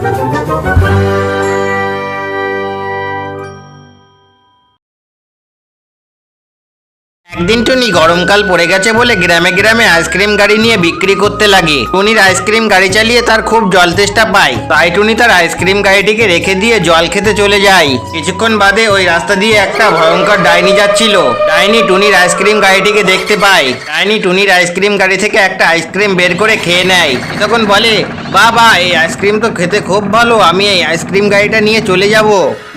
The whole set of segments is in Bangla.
Thank you. একদিন টুনি গরমকাল পড়ে গেছে বলে গ্রামে গ্রামে আইসক্রিম গাড়ি নিয়ে বিক্রি করতে লাগে। টুনির আইসক্রিম গাড়ি চালিয়ে তার খুব জল তেষ্টা পায়। তাই টুনি তার আইসক্রিম গাড়িটিকে রেখে দিয়ে জল খেতে চলে যায়। কিছুক্ষণ বাদে ওই রাস্তা দিয়ে একটা ভয়ঙ্কর ডাইনি যাচ্ছিল। ডাইনি টুনির আইসক্রিম গাড়িটিকে দেখতে পায়। ডাইনি টুনির আইসক্রিম গাড়ি থেকে একটা আইসক্রিম বের করে খেয়ে নেয়। তখন বলে, বাবা, এই আইসক্রিম তো খেতে খুব ভালো, আমি এই আইসক্রিম গাড়িটা নিয়ে চলে যাব।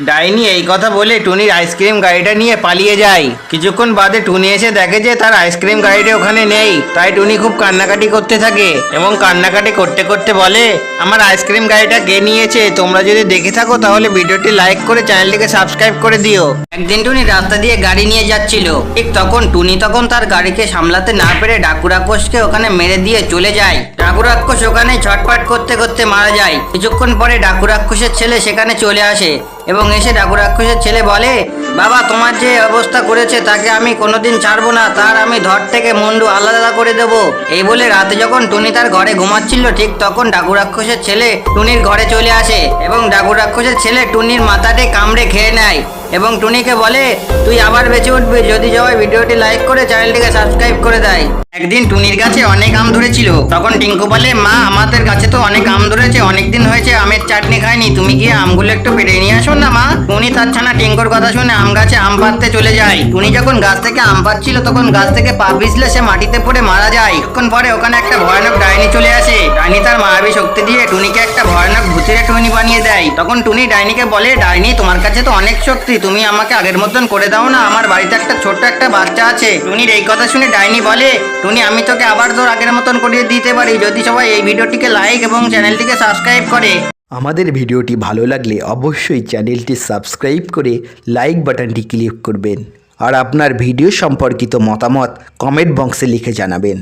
ডাইনি এই কথা বলে টুনির আইসক্রিম গাড়িটা নিয়ে পালিয়ে যায়। কিছুক্ষণ বাদে টুনি এসে দেখে যে তার আইসক্রিম গাড়িটি ওখানে নেই। তাই টুনি খুব কান্নাকাটি করতে থাকে এবং কান্নাকাটি করতে করতে বলে, আমার আইসক্রিম গাড়িটা কে নিয়েছে? তোমরা যদি দেখে থাকো তাহলে ভিডিওটি লাইক করে চ্যানেলটিকে সাবস্ক্রাইব করে দিও। একদিন টুনি রাস্তা দিয়ে গাড়ি নিয়ে যাচ্ছিল। ঠিক তখন টুনি তখন তার গাড়িকে সামলাতে না পেরে ডাকু রাক্ষসকে ওখানে মেরে দিয়ে চলে যায়। ডাকু রাক্ষস ওখানে ছটফট করতে করতে মারা যায়। কিছুক্ষণ পরে ডাকু রাক্ষসের ছেলে সেখানে চলে আসে। এবং এসে ডাকু রাক্ষসের ছেলে বলে, বাবা, তোমার যে অবস্থা করেছে তাকে আমি কোনোদিন ছাড়বো না। তার আমি ধর থেকে মুন্ডু আলাদা করে দেব। এই বলে রাতে যখন টুনি তার ঘরে ঘুমাচ্ছিল, ঠিক তখন ডাকু রাক্ষসের ছেলে টুনির ঘরে চলে আসে এবং ডাকু রাক্ষসের ছেলে টুনির মাথাটি কামড়ে খেয়ে নেয় এবং টুনিকে বলে, তুই আবার বেঁচে উঠবি। যদি সবাই ভিডিওটি লাইক করে চ্যানেলটিকে সাবস্ক্রাইব করে দেয়। একদিন টুনির গাছে অনেক আম ধরেছিল। তখন টিঙ্কু বলে, মা, আমাদের গাছে তো অনেক আম ধরেছে, অনেক হয়েছে আমের চাটনি খায়নি তুমি গিয়ে আমগুলো একটু পেরে নিয়ে আসো না, মা। টুনি তার ছানা টিঙ্কুর কথা শুনে আম গাছে আম পাড়তে চলে যায়। টুনি যখন গাছ থেকে আম পাচ্ছিল তখন গাছ থেকে পা পিছলে সে মাটিতে পড়ে মারা যায়। কিছুক্ষণ পরে ওখানে একটা ভয়ানক ডাইনি তার মায়াবী শক্তি দিয়ে টুনিকে একটা ভয়ানক ভূতের টুনি বানিয়ে দেয়। তখন টুনি ডাইনিকে বলে, ডাইনি, তোমার কাছে তো অনেক শক্তি, তুমি আমাকে আগের মতন করে দাও না, আমার বাড়িতে একটা ছোট্ট একটা বাচ্চা আছে। টুনির এই কথা শুনে ডাইনি বলে, টুনি, আমি তোকে আবার তোর আগের মতন করিয়ে দিতে পারি। যদি সবাই এই ভিডিওটিকে লাইক এবং চ্যানেলটিকে সাবস্ক্রাইব করে। আমাদের ভিডিওটি ভালো লাগলে অবশ্যই চ্যানেলটি সাবস্ক্রাইব করে লাইক বাটনটি ক্লিক করবেন। আর আপনার ভিডিও সম্পর্কিত মতামত কমেন্ট বক্সে লিখে জানাবেন।